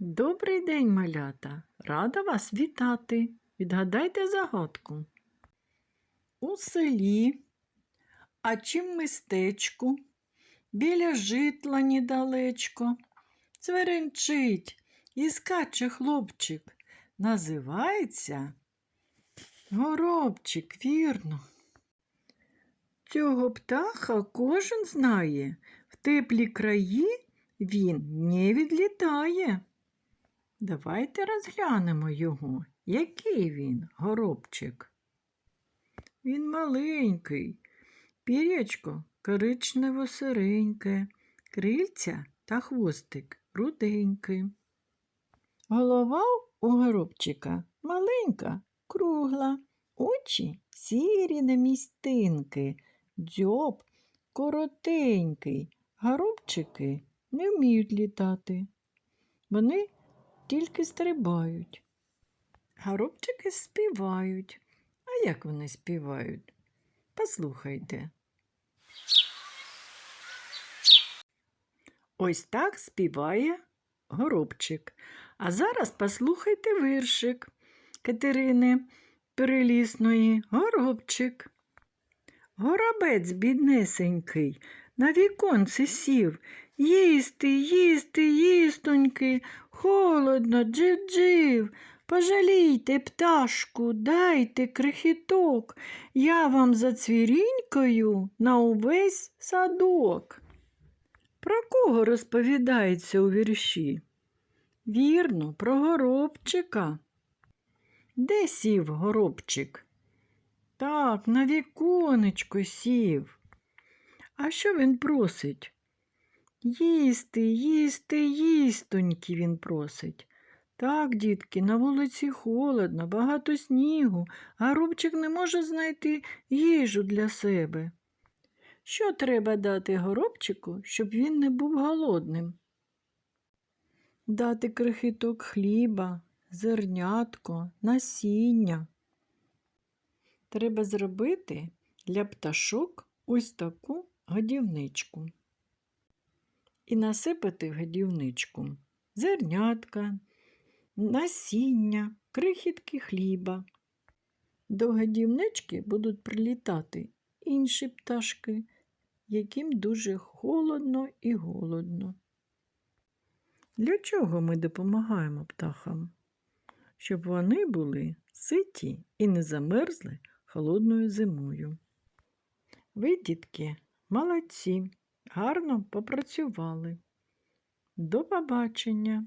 Добрий день, малята! Рада вас вітати. Відгадайте загадку. У селі, а чим містечку, біля житла недалечко, цверенчить і скаче хлопчик. Називається Горобчик, вірно. Цього птаха кожен знає. В теплі краї він не відлітає. Давайте розглянемо його. Який він, горобчик? Він маленький, пірячко коричнево-сиреньке, крильця та хвостик руденький. Голова у горобчика маленька, кругла, очі сірі намістинки, дзьоб коротенький. Горобчики не вміють літати. Вони тільки стрибають. Горобчики співають. А як вони співають? Послухайте. Ось так співає горобчик. А зараз послухайте віршик Катерини Перелісної Горобчик. Горобець біднесенький, на віконце сів. Їсти, їсти, їстоньки, холодно, джив-джив. Пожалійте пташку, дайте крихіток, я вам зацвірінькою на увесь садок. Про кого розповідається у вірші? Вірно, про горобчика. Де сів горобчик? Так, на віконечко сів. А що він просить? Їсти, їсти, їстоньки він просить. Так, дітки, на вулиці холодно, багато снігу, а Рубчик не може знайти їжу для себе. Що треба дати горобчику, щоб він не був голодним? Дати крихіток хліба, зернятко, насіння. Треба зробити для пташок ось таку годівничку. І насипати в годівничку зернятка, насіння, крихітки хліба. До годівнички будуть прилітати інші пташки, яким дуже холодно і голодно. Для чого ми допомагаємо птахам? Щоб вони були ситі і не замерзли холодною зимою. Ви, дітки, молодці, гарно попрацювали. До побачення!